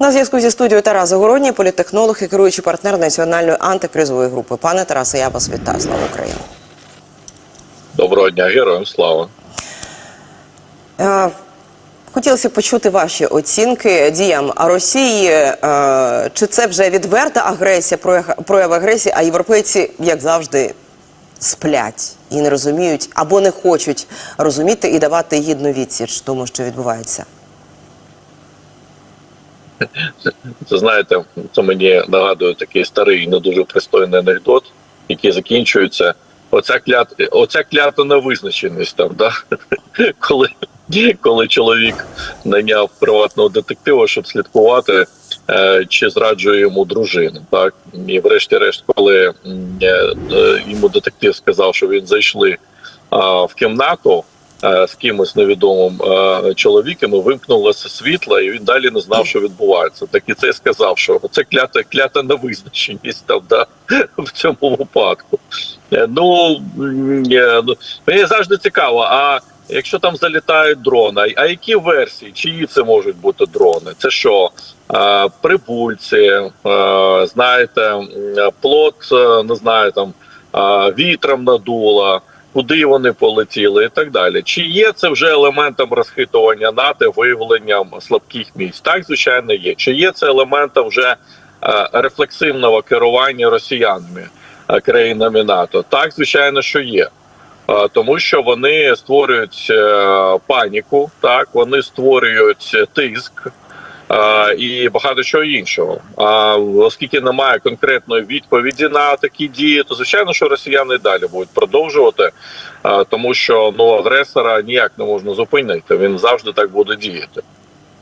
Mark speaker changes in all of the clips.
Speaker 1: На зв'язку зі студією Тарас Загородній, політтехнолог і керуючий партнер національної антикризової групи. Пане Тарасе, я вас вітаю. Слава Україні.
Speaker 2: Доброго дня, героям слава.
Speaker 1: Е, Хотілося почути ваші оцінки діям Росії. Е, Чи це вже відверта агресія, прояв агресії, а європейці, як завжди, сплять і не розуміють або не хочуть розуміти і давати гідну відсіч тому, що відбувається?
Speaker 2: Це знаєте, це мені нагадує такий старий, не дуже пристойний анекдот, який закінчується. Оця клята, оця клята на визначеність там, да? коли, коли чоловік найняв приватного детектива, щоб слідкувати, е, чи зраджує йому дружину. Так? І врешті-решт, коли е, е, йому детектив сказав, що він зайшли в кімнату з кимось невідомим е, чоловіком, і вимкнулося світло, і він далі не знав, що відбувається. Так і це сказав, що це клята, клята на визначеність там, да, в цьому випадку. Е, Ну е, ну, мені завжди цікаво. А якщо там залітають дрони, а які версії, чиї це можуть бути дрони? Це що? Е, Прибульці, е, знаєте, плот, е, не знаю, там е, вітром надуло, куди вони полетіли, і так далі. Чи є це вже елементом розхитування НАТО, виявленням слабких місць? Так, звичайно, є. Чи є це елементом вже е, рефлексивного керування росіянами, е, країнами НАТО? Так, звичайно, що є. Е, Тому що вони створюють паніку, так вони створюють тиск і багато чого іншого. А оскільки немає конкретної відповіді на такі дії, то звичайно, що росіяни далі будуть продовжувати, тому що ну агресора ніяк не можна зупинити. Він завжди так буде діяти.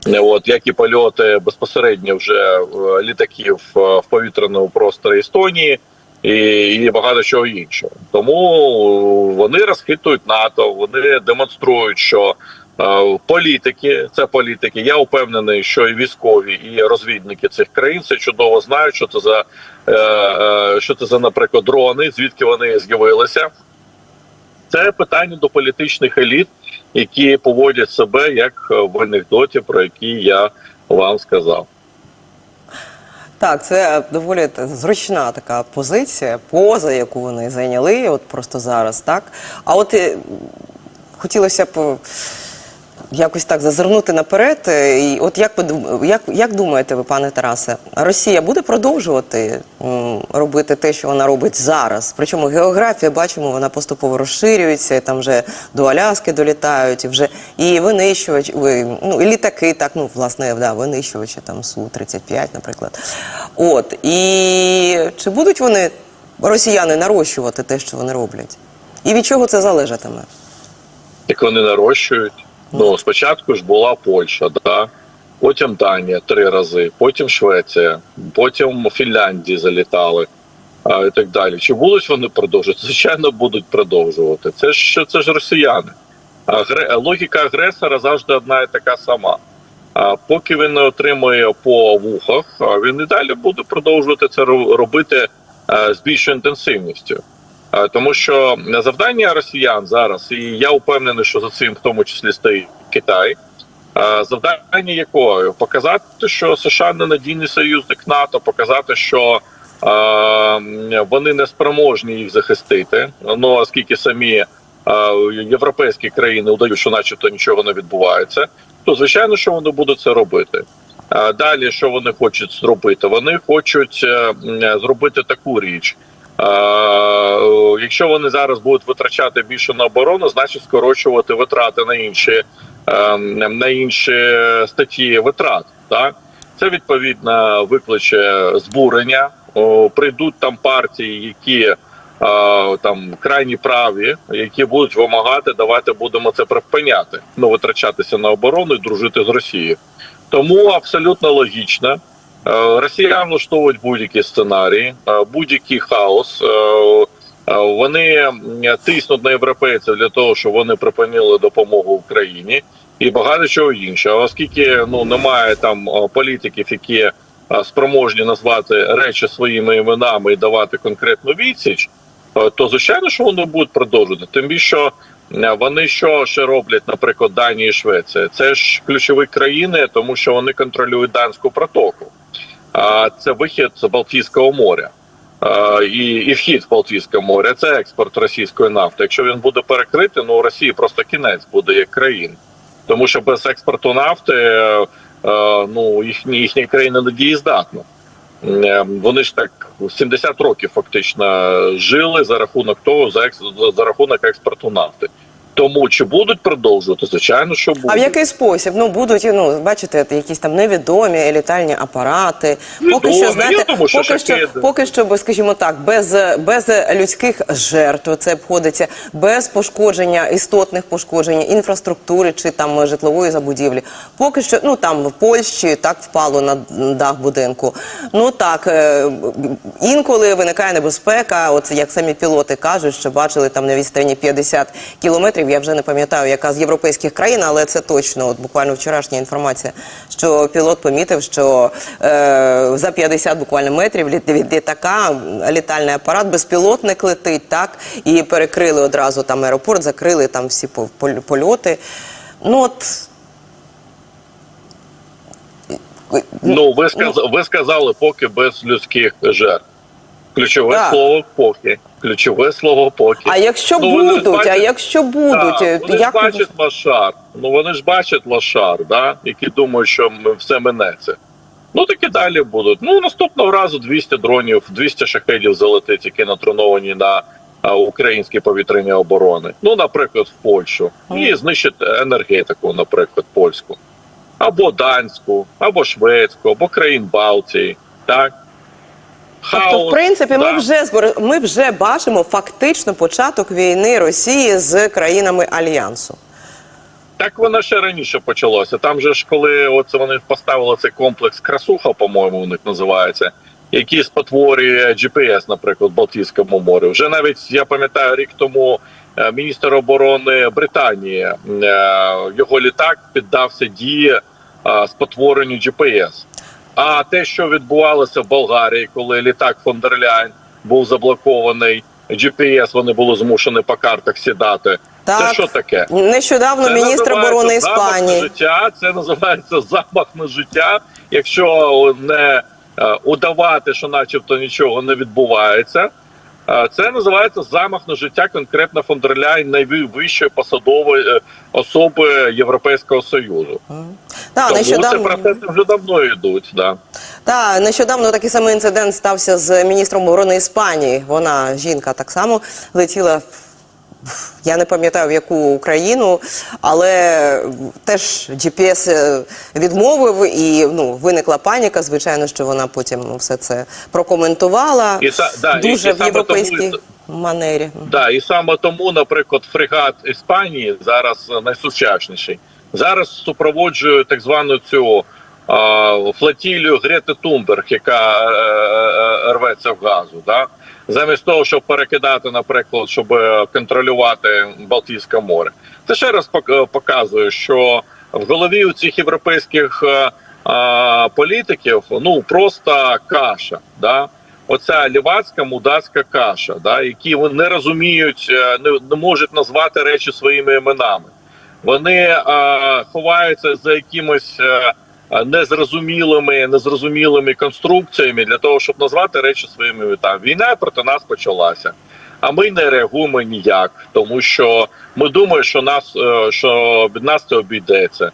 Speaker 2: От як і польоти безпосередньо вже е, літаків е, в повітряному просторі Естонії. І, і багато чого іншого, тому вони розхитують НАТО. Вони демонструють, що політики це політики. Я впевнений, що і військові, і розвідники цих країн це чудово знають, що це за е, е, що це за, наприклад, дрони, звідки вони з'явилися. Це питання до політичних еліт, які поводять себе як в анекдоті, про який я вам сказав.
Speaker 1: Так, це доволі зручна така позиція, поза, яку вони зайняли, от просто зараз, так. А от е, хотілося б якось так зазирнути наперед. е, І от як ви як, як думаєте ви, пане Тарасе, Росія буде продовжувати робити те, що вона робить зараз? Причому географія, бачимо, вона поступово розширюється, і там вже до Аляски долітають, і вже і винищувач, ви, ну і літаки, так, ну власне, да, винищувачі там Су-35, наприклад. От і чи будуть вони росіяни нарощувати те, що вони роблять? І від чого це залежатиме?
Speaker 2: як вони нарощують. Ну спочатку ж була Польща, да потім Данія три рази, потім Швеція, потім Фінляндії залітали а, і так далі. Чи будуть вони продовжувати? Звичайно, будуть продовжувати. Це ж це ж росіяни. Агре... Логіка агресора завжди одна і така сама. А поки він не отримує по вухах, він і далі буде продовжувати це робити з більшою інтенсивністю. Е, Тому що завдання росіян зараз, і я впевнений, що за цим в тому числі стоїть Китай. е, Завдання якого показати, що США не надійний союзник НАТО, показати, що е, вони не спроможні їх захистити. Ну оскільки самі е, європейські країни удають, що, начебто, нічого не відбувається, то звичайно, що вони будуть це робити. А Далі, що вони хочуть зробити? Вони хочуть е, зробити таку річ. Якщо вони зараз будуть витрачати більше на оборону, значить скорочувати витрати на інші е, на інші статті витрат. Так це відповідно викличе збурення. Прийдуть там партії, які е, там крайні праві, які будуть вимагати, давайте будемо це припиняти. Ну витрачатися на оборону і дружити з Росією. Тому абсолютно логічно. Е, Росіян влаштовують будь-які сценарії, е, будь-який хаос. Е, Вони тиснуть на європейців для того, щоб вони припинили допомогу Україні і багато чого іншого. Оскільки ну немає там політиків, які спроможні назвати речі своїми іменами і давати конкретну відсіч, то звичайно, що вони будуть продовжувати. Тим більше, Вони що ще роблять, наприклад, Данія і Швеція? Це ж ключові країни, тому що вони контролюють данську протоку. А це вихід з Балтійського моря. А, І, і вхід в Балтійське море це експорт російської нафти. Якщо він буде перекритий, ну у Росії просто кінець буде як країн. Тому що без експорту нафти е, е, ну їхні їхня країна не дієздатна. Е, Вони ж так 70 років фактично жили за рахунок того, за екс, за рахунок експорту нафти. Тому чи будуть продовжувати? Звичайно, що будуть.
Speaker 1: А в який спосіб? Ну будуть ну бачите, якісь там невідомі літальні апарати. Поки що знаєте,
Speaker 2: думаю, що
Speaker 1: поки що, поки що, скажімо так, без, без людських жертв це обходиться, без пошкодження істотних пошкоджень інфраструктури чи там житлової забудівлі. Поки що, ну там в Польщі так впало на дах будинку. Ну так е, інколи виникає небезпека. От як самі пілоти кажуть, що бачили там на відстані 50 кілометрів. Я вже не пам'ятаю, яка з європейських країн, але це точно. От буквально вчорашня інформація, що пілот помітив, що е, за 50 буквально метрів від, літака літальний апарат безпілотник летить, так і перекрили одразу там аеропорт, закрили там всі по- польоти. Ну от.
Speaker 2: Ну, ви сказали, ви сказали, поки без людських жертв. Ключове
Speaker 1: Так.
Speaker 2: слово поки. Ключове слово поки.
Speaker 1: А якщо
Speaker 2: Ну,
Speaker 1: будуть, а якщо будуть, е,
Speaker 2: Так, вони
Speaker 1: як
Speaker 2: ж бачать лошар. Ну вони ж бачать лошар, да? які думають, що все минеться. Ну так і далі будуть. Ну наступного разу 200 дронів, 200 шахедів залетить, які натроновані на українські повітряні оборони. Ну, наприклад, в Польщу. І знищить енергетику, наприклад, польську. Або данську, або шведську, або країн Балтії. Так?
Speaker 1: Тобто, в принципі, ми вже ми вже бачимо фактично початок війни Росії з країнами альянсу.
Speaker 2: Так воно ще раніше почалося. Там же ж коли оце вони поставили цей комплекс красуха, по-моєму, у них називається, який спотворює GPS, наприклад, в Балтійському морі. Вже навіть я пам'ятаю рік тому е, міністр оборони Британії е, його літак піддався дії е, спотворенню GPS. А те, що відбувалося в Болгарії, коли літак фон дер Ляйн був заблокований, GPS вони були змушені по картах сідати.
Speaker 1: Так.
Speaker 2: Це що таке?
Speaker 1: Нещодавно
Speaker 2: Це
Speaker 1: міністр оборони Іспанії.
Speaker 2: життя. Це називається замах на життя. Якщо не е, удавати, що начебто нічого не відбувається. Е, Це називається замах на життя конкретно фон дер Ляйн, найвищої посадової е, особи Європейського Союзу.
Speaker 1: Та,
Speaker 2: Тому ці
Speaker 1: нещодавно,
Speaker 2: процеси вже давно йдуть. Да.
Speaker 1: та, нещодавно такий самий інцидент стався з міністром оборони Іспанії. Вона, жінка, так само летіла. в- Я не пам'ятаю в яку Україну, але теж GPS е, відмовив і ну виникла паніка. Звичайно, що вона потім все це прокоментувала
Speaker 2: І са- да,
Speaker 1: дуже
Speaker 2: і
Speaker 1: в європейській
Speaker 2: тому-
Speaker 1: манері.
Speaker 2: Да, і саме тому, наприклад, фрегат Іспанії зараз найсучасніший. Зараз супроводжує так звану цю а, флотілію Грети Тумберг, яка е, е, е, рветься в газу. Да? Замість того, щоб перекидати, наприклад, щоб е, контролювати Балтійське море. Це ще раз е, показує, що в голові у цих європейських е, а, політиків ну просто каша. Да? оця лівацька мудацька каша, да, які вони не розуміють, не, не можуть назвати речі своїми іменами. Вони е, ховаються за якимось е, незрозумілими, незрозумілими конструкціями для того, щоб назвати речі своїми іменами. Війна проти нас почалася. А ми не реагуємо ніяк, тому що ми думаємо, що нас е, що від нас це обійдеться.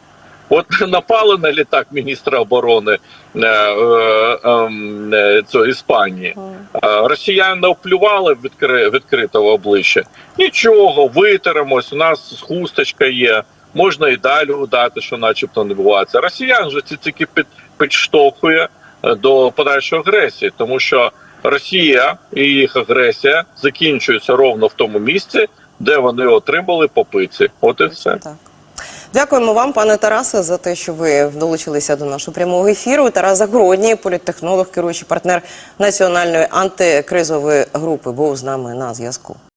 Speaker 2: От напали на літак міністра оборони е, е, ем, е, цього Іспанії. Е, Росіяни оплювали відкри, відкрите в обличчя. Нічого, витеремось. У нас хусточка є. Можна і далі удати, що начебто не відбувається. Росіян же це тільки під, підштовхує е, до подальшої агресії, тому що Росія і їх агресія закінчується ровно в тому місці, де вони отримали по пиці. От і все.
Speaker 1: Так. Дякуємо вам, пане Тарасе, за те, що ви долучилися до нашого прямого ефіру. Тарас Загородній, політтехнолог, керуючий партнер національної антикризової групи, був з нами на зв'язку.